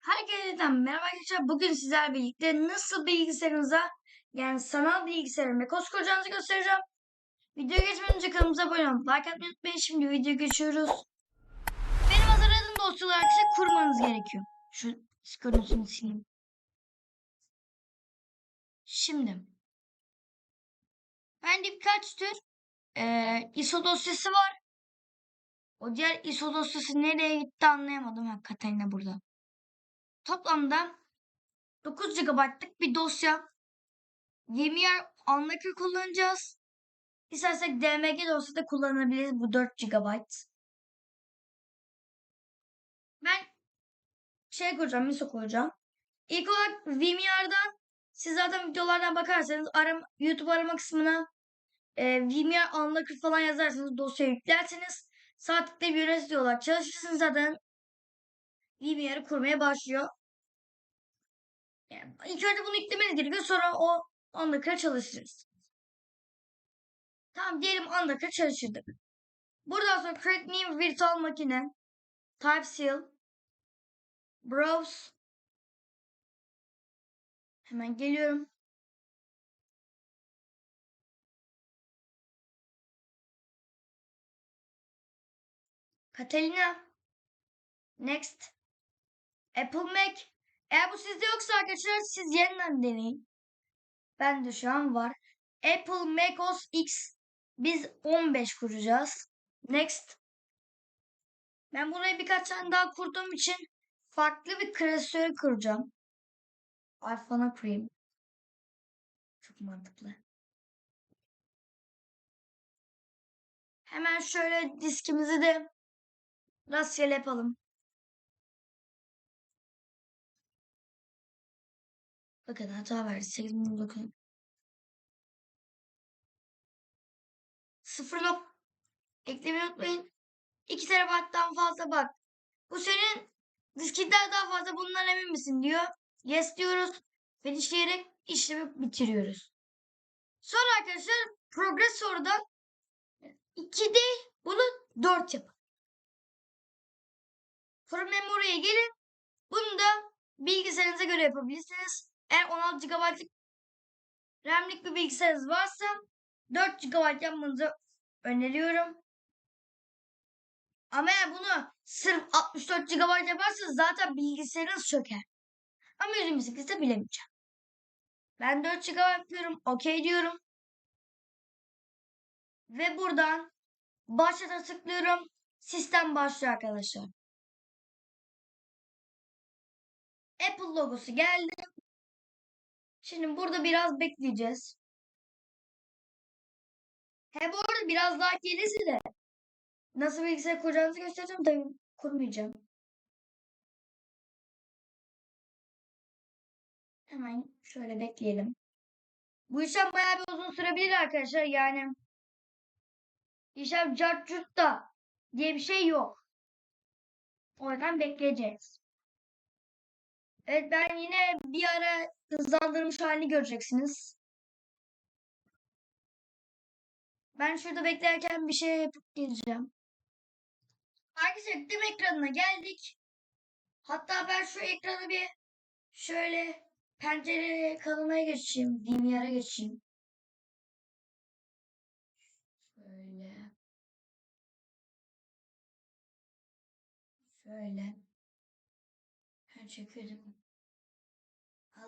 Herkese merhaba arkadaşlar. Bugün sizlerle birlikte nasıl bilgisayarınıza yani sanal bilgisayarın macOS kuracağınızı göstereceğim. Videoya geçmeden önce kanalımıza abone olun. Like atmayı unutmayın. Şimdi videoya geçiyoruz. Benim hazırladığım dosyalar ise kurmanız gerekiyor. Şu görüntüsünü sileyim. Şimdi. Bende birkaç tür eee ISO dosyası var. O diğer ISO dosyası nereye gitti anlayamadım. Ha, Katalina burada. Toplamda 9 GB'lık bir dosya. VMware Unlocker kullanacağız. İstersek DMG dosyada kullanabiliriz bu 4 GB. Ben şey koyacağım, MISO koyacağım. İlk olarak VMware'dan siz zaten videolardan bakarsanız aram, YouTube arama kısmına e, VMware Unlocker falan yazarsanız dosyayı yüklerseniz sağ tıkla bir yönetici olarak çalışırsınız zaten VMware'ı kurmaya başlıyor. Yani ilk önce bunu yüklemeniz gerekiyor. Sonra o 10 dakika çalışırız. Tamam diyelim 10 dakika çalıştırdık. Buradan sonra create new virtual makine. Type seal. Browse. Hemen geliyorum. Catalina. Next. Apple Mac. Eğer bu sizde yoksa arkadaşlar siz yeniden deneyin. Ben de şu an var. Apple macOS X. Biz 15 kuracağız. Next. Ben buraya birkaç tane daha kurduğum için farklı bir klasörü kuracağım. iPhone'a kurayım. Çok mantıklı. Hemen şöyle diskimizi de rastgele yapalım. Bakın hata verdi. 8009. Sıfır nok eklemeyi unutmayın. 2 terabayttan fazla bak. Bu senin diskinden daha fazla bundan emin misin diyor. Yes diyoruz. Ve işleyerek işlemi bitiriyoruz. Sonra arkadaşlar progressor'dan 2 değil bunu 4 yapın. Sonra memory'e gelin. Bunu da bilgisayarınıza göre yapabilirsiniz. Eğer 16 GB'lık RAM'lik bir bilgisayarınız varsa 4 GB yapmanızı öneriyorum. Ama eğer bunu sırf 64 GB yaparsanız zaten bilgisayarınız çöker. Ama 128'de bilemeyeceğim. Ben 4 GB yapıyorum. Okey diyorum. Ve buradan başlata tıklıyorum. Sistem başlıyor arkadaşlar. Apple logosu geldi. Şimdi burada biraz bekleyeceğiz. He bu arada biraz daha gelirse de nasıl bilgisayar kuracağınızı göstereceğim. Tabii kurmayacağım. Hemen şöyle bekleyelim. Bu işlem bayağı bir uzun sürebilir arkadaşlar. Yani işlem cart da diye bir şey yok. O yüzden bekleyeceğiz. Evet ben yine bir ara hızlandırmış halini göreceksiniz. Ben şurada beklerken bir şey yapıp geleceğim. Arkadaşlar dim ekranına geldik. Hatta ben şu ekranı bir şöyle pencereye kalmaya geçeyim. DVR'a geçeyim. Şöyle. Şöyle. Ben çekiyorum.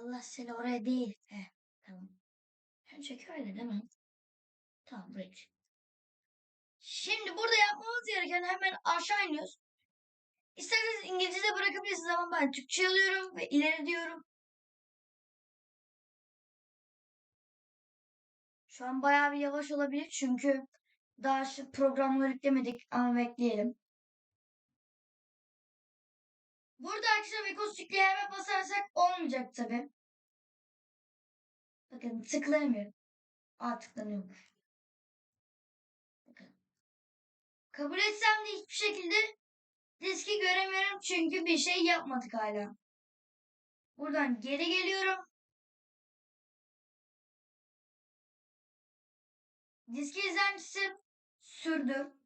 Allah seni oraya değil. He, tamam. Çekiyor öyle değil mi? Tamam buraya. Şimdi burada yapmamız gereken hemen aşağı iniyoruz. İsterseniz İngilizce bırakabilirsiniz ama ben Türkçe alıyorum ve ileri diyorum. Şu an bayağı bir yavaş olabilir çünkü daha şu programları yüklemedik ama bekleyelim. Burada Vekos hemen basarsak olmayacak tabi. Bakın tıklayamıyorum. Aa tıklanıyormuş. Bakın. Kabul etsem de hiçbir şekilde diski göremiyorum çünkü bir şey yapmadık hala. Buradan geri geliyorum. Diski izlencisi sürdü.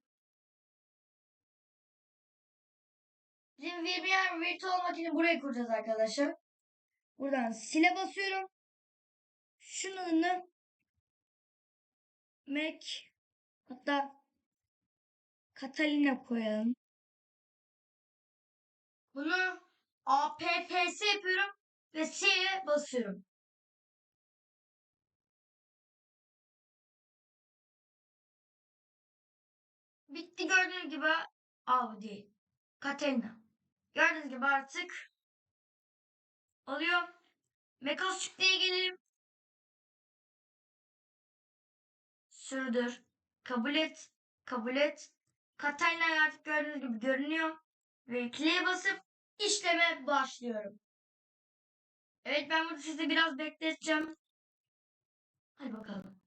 Bizim VMware Virtual Machine'i buraya kuracağız arkadaşlar. Buradan sile basıyorum. Şunun adını Mac hatta Catalina koyalım. Bunu APPS yapıyorum ve C'ye basıyorum. Bitti gördüğünüz gibi. Değil. Katerina. Gördüğünüz gibi artık oluyor. Mekos çıktıya gelelim. Sürdür. Kabul et. Kabul et. Katerina artık gördüğünüz gibi görünüyor. Ve yükleye basıp işleme başlıyorum. Evet ben burada sizi biraz bekleteceğim. Hadi bakalım.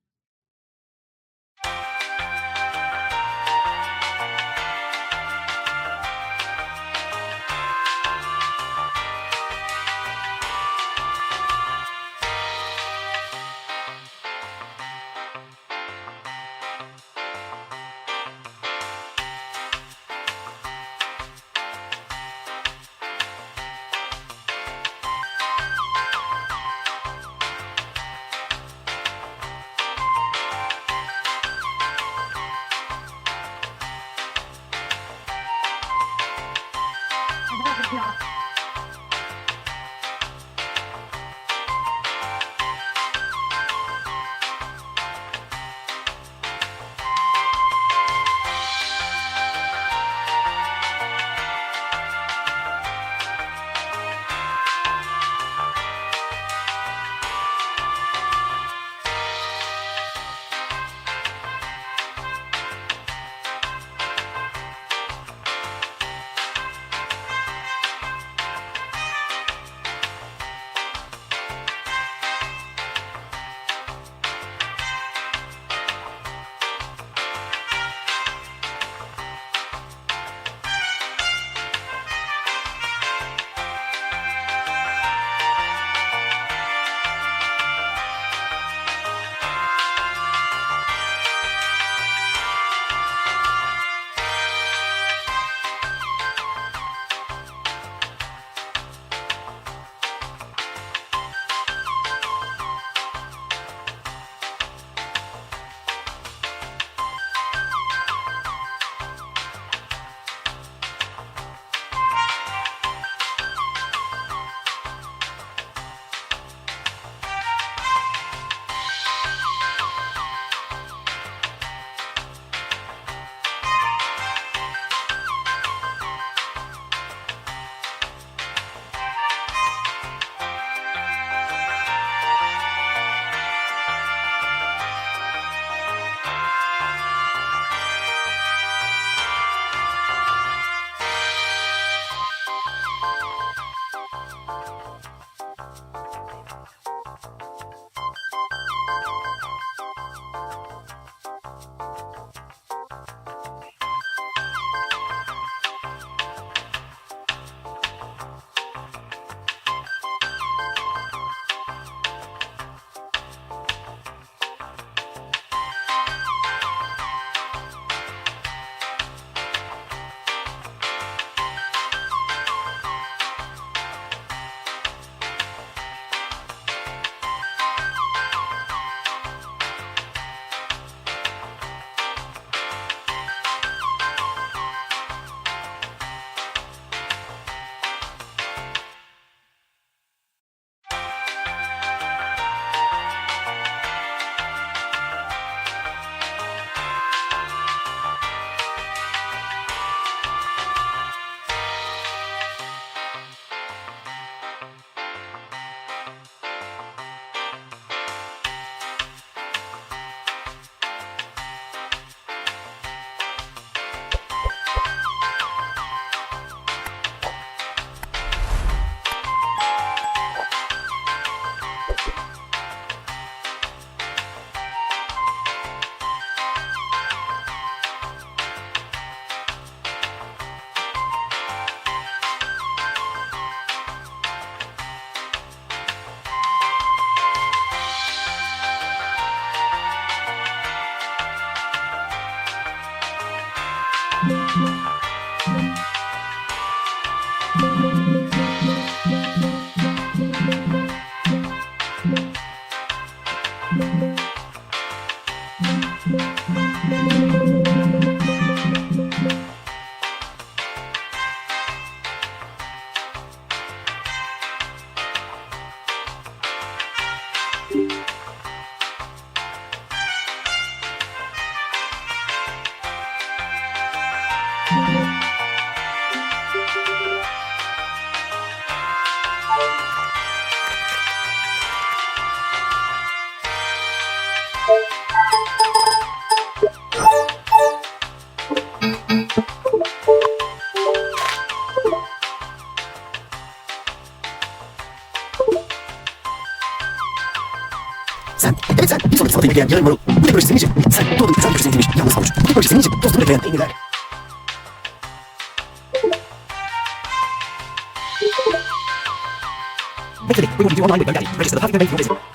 Uh -huh. Sen, evet sen bir sonraki salatayı bekleyen yarın varol. Bu ne proje senin için? Sen doğduğun güzel bir proje senin için. Yalnız havuç. Bu ne proje senin için? Dostunu bekleyen peynirler. today. We will you you online with GoDaddy. Register the perfect domain for your business.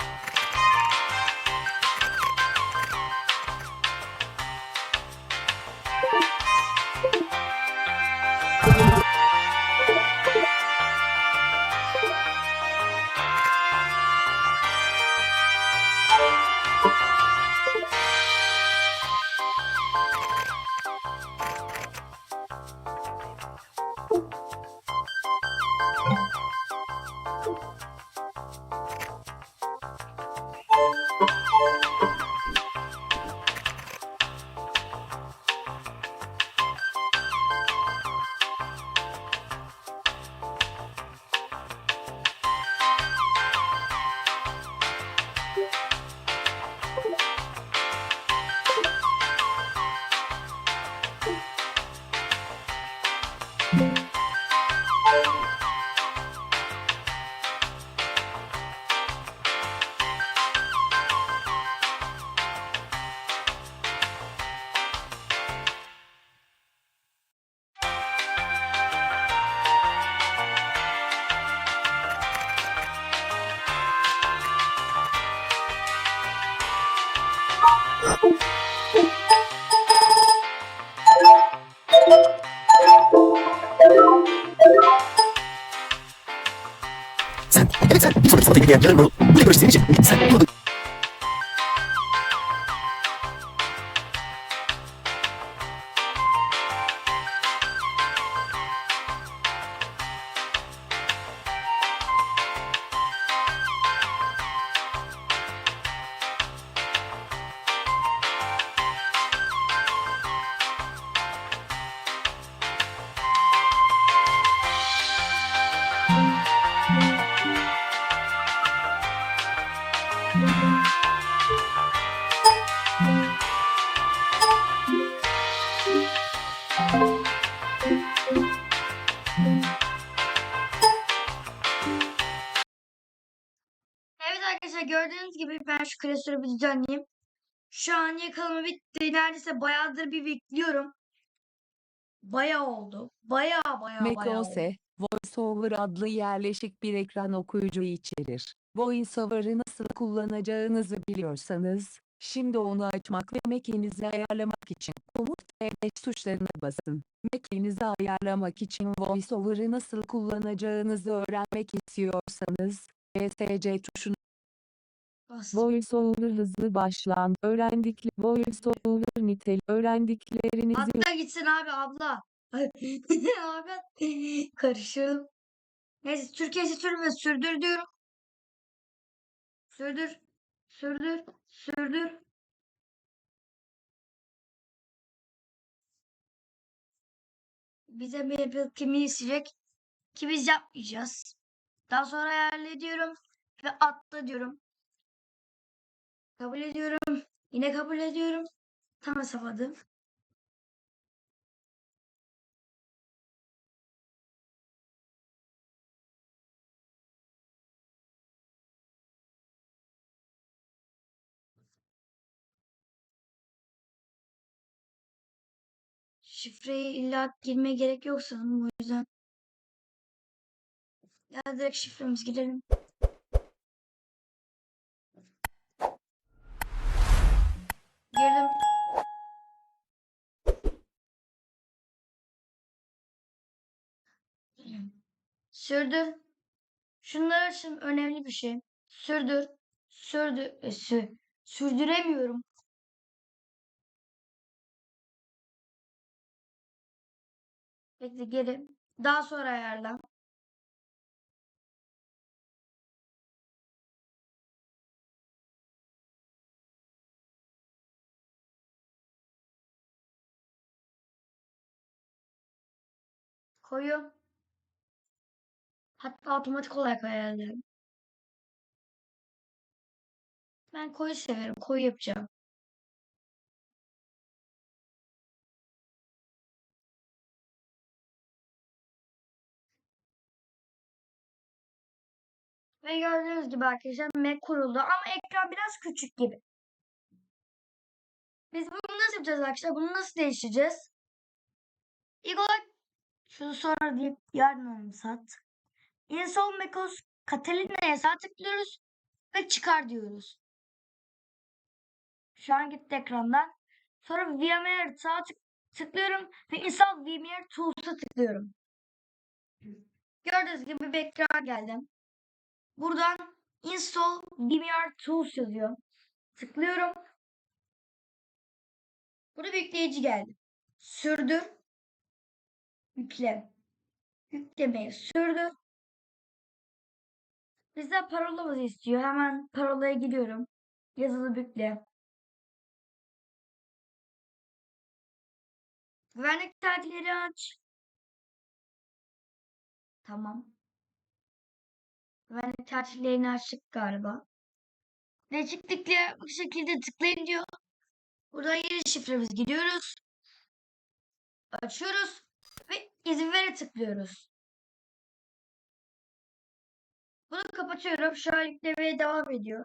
Evet sen. Bir sonraki salatayı bekleyen ben şu klasörü bir düzenleyeyim. Şu an yakalama bitti. Neredeyse bayağıdır bir bekliyorum. Bayağı oldu. Bayağı bayağı bayağı oldu. macOS, VoiceOver adlı yerleşik bir ekran okuyucu içerir. VoiceOver'ı nasıl kullanacağınızı biliyorsanız, şimdi onu açmak ve Mac'inizi ayarlamak için Komut F5 tuşlarına basın. Mac'inizi ayarlamak için VoiceOver'ı nasıl kullanacağınızı öğrenmek istiyorsanız, ESC tuşuna. VoiceOver hızlı başlan, öğrendikli VoiceOver nitel, öğrendiklerinizi Hatta gitsin abi abla. abi karışırım. Neyse Türkiye sürme sürdür diyorum. Sürdür. Sürdür. Sürdür. Bize bir Apple kimi isteyecek ki biz yapmayacağız. Daha sonra ayarlıyorum ve atla diyorum. Kabul ediyorum. Yine kabul ediyorum. Tam hesapladım. Şifreyi illa girmeye gerek yok sanırım o yüzden. Ya direkt şifremiz girelim. Girdim. Sürdür. Şunlar için önemli bir şey. Sürdür. Sürdür. E, sü- sürdüremiyorum. Bekle geri. Daha sonra ayarla. Koyu. Hatta otomatik olarak ayarlarım. Ben koyu severim. Koyu yapacağım. Ve gördüğünüz gibi arkadaşlar Mac kuruldu ama ekran biraz küçük gibi. Biz bunu nasıl yapacağız arkadaşlar? Bunu nasıl değiştireceğiz? İlk olarak şunu sonra deyip yarın anımsat. Install macOS Catalina'ya sağ tıklıyoruz ve çıkar diyoruz. Şu an gitti ekrandan. Sonra VMware sağ tık tıklıyorum ve Install VMware Tools'a tıklıyorum. Gördüğünüz gibi bir ekran geldi. Buradan Install VMware Tools yazıyor. Tıklıyorum. Burada bir yükleyici geldi. Sürdür. Yükle. Yüklemeyi sürdür. Bizden parolamızı istiyor. Hemen parolaya giriyorum. Yazılı bükle. Güvenlik tercihleri aç. Tamam. Güvenlik tercihlerini açtık galiba. Değişiklikle bu şekilde tıklayın diyor. Burada yeni şifremiz gidiyoruz. Açıyoruz. İzin vere tıklıyoruz. Bunu kapatıyorum. Şu an yüklemeye devam ediyor.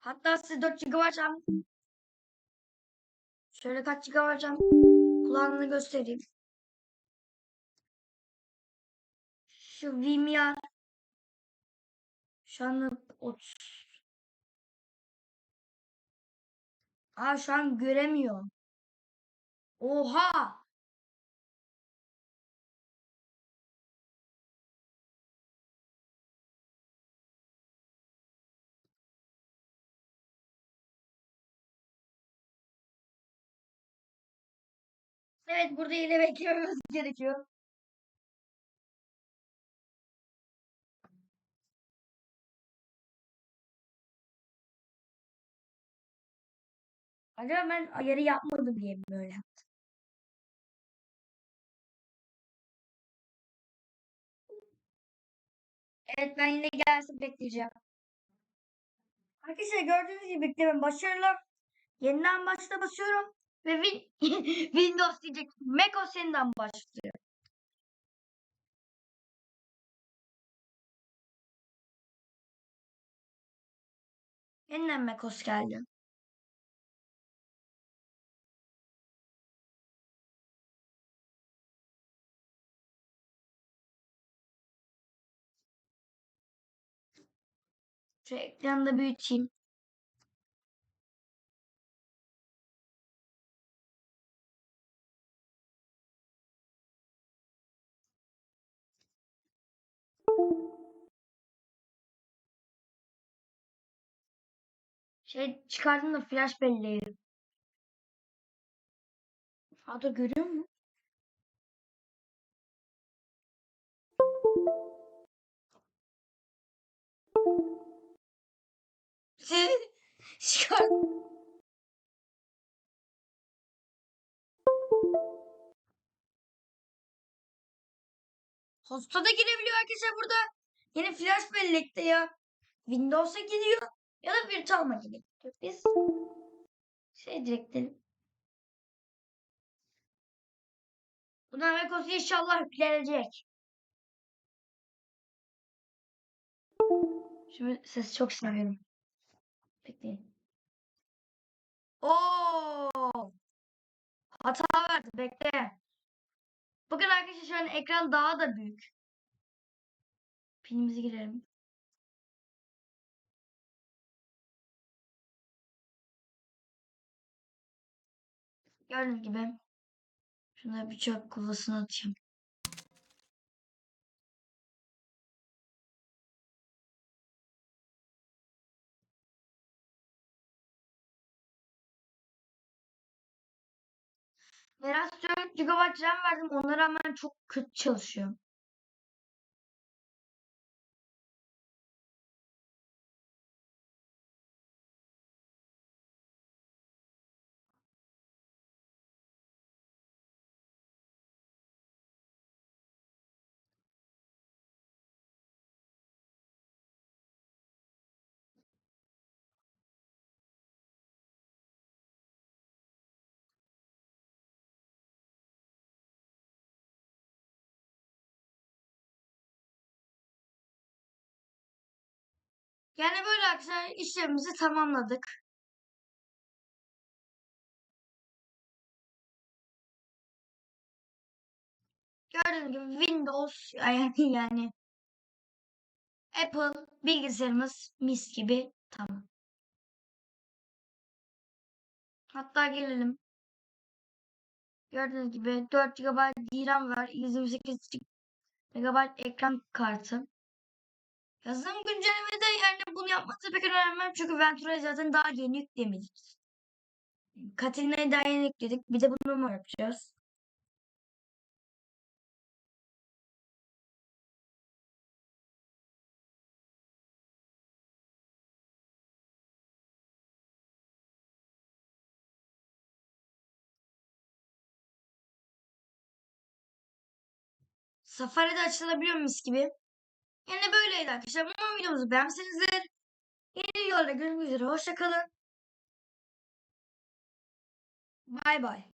Hatta size 4 GB RAM Şöyle kaç GB RAM kullandığını göstereyim. Şu VMware şu an 30 Aa şu an göremiyor. Oha! Evet burada yine beklememiz gerekiyor. Acaba ben ayarı yapmadım diye mi böyle yaptım? Evet ben yine gelsin bekleyeceğim. Arkadaşlar gördüğünüz gibi bekleme başarılı. Yeniden başla basıyorum. Ve Win Windows diyecek. macOS yeniden başlıyor. Yeniden macOS geldi. Şu ekranı da büyüteyim. Şey çıkardım da flash belleği. Da görüyor musun? Çıkar. Hosta da girebiliyor arkadaşlar burada. Yine flash bellekte ya. Windows'a gidiyor ya da virtual'a gidiyor. Biz şey direkt dedim. Buna macOS inşallah yüklenecek. Şimdi sesi çok seviyorum. Bekleyin. Oo! Hata verdi. Bekle. Bakın arkadaşlar şu an ekran daha da büyük. Pinimizi girelim. Gördüğünüz gibi. Şuna çöp kovasına atayım. Biraz 4 GB RAM verdim. Ona rağmen çok kötü çalışıyor. Yani böyle arkadaşlar işlemimizi tamamladık. Gördüğünüz gibi Windows yani yani Apple bilgisayarımız mis gibi tamam. Hatta gelelim. Gördüğünüz gibi 4 GB RAM var. 128 GB ekran kartı. Yazılım güncellemede yani bunu yapması pek önemli çünkü Ventura'yı zaten daha yeni yüklemedik. Katalina'yı daha yeni yükledik. Bir de bunu mu yapacağız? Safari'de açılabiliyor mis gibi. Yani böyleydi arkadaşlar. Umarım videomuzu beğenmişsinizdir. Yeni videolarda görüşmek üzere. Hoşçakalın. Bay bay.